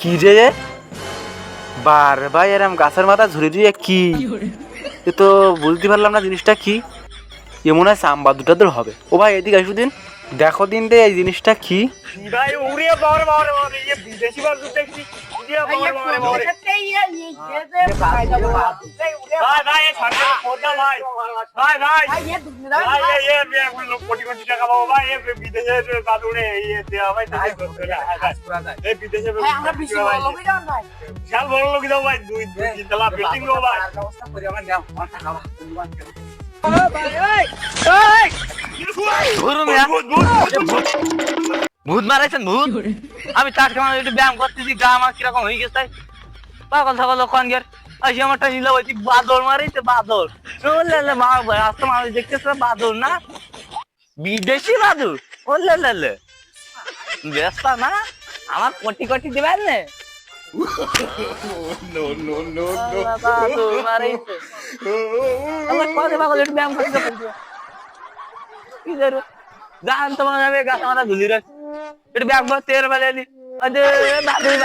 কি রে বার ভাই এরম গাছের মাথা ঝুড়ি দিয়ে কি? এ তো বুঝতে পারলাম না জিনিসটা কি। এ মনে হয় সাম্বা দুটা দূর হবে। ও ভাই এদিকে আসু দিন। দেখো দিন রে এই জিনিসটা কি। ভাই উড়িয়ে বাবার বাবার বাবার এই বিদেশি বাল দুটো কি? উড়িয়ে বাবার বাবার বাবার ভাই ভাই এই সরকার খোঁজা ভাই ভাই। ভাই ভাই। এই এই এই কোটি কোটি টাকা পাবো ভাই। বিদেশে দেওয়া ভাই দেশে করতে না এই বিদেশে বিশাল বড় লোক দাও ভাই। দুই দুই তিনতলা বিল্ডিং দাও ভাই। ভূত মারাইছেন ভূত? আমি তার মানুষ একটু ব্যায়াম করতেছি গা আমার কীরকম হয়ে গেছে পাগল থাগল কোন গের আসি আমারটা নিল ওই বাদর মারাইছে বাদর। চলে লে মা রাস্তা মানুষ দেখতেছে বাদর না? বিদেশি বাদর? ও লে লে লে। ব্যস্ত না? আমার কোটি কোটি দিবেন না? গান তোমার যাবে গাছ আমার ধুলি রাখ একটু ব্যাগ ভর্তি বেলে বাদুর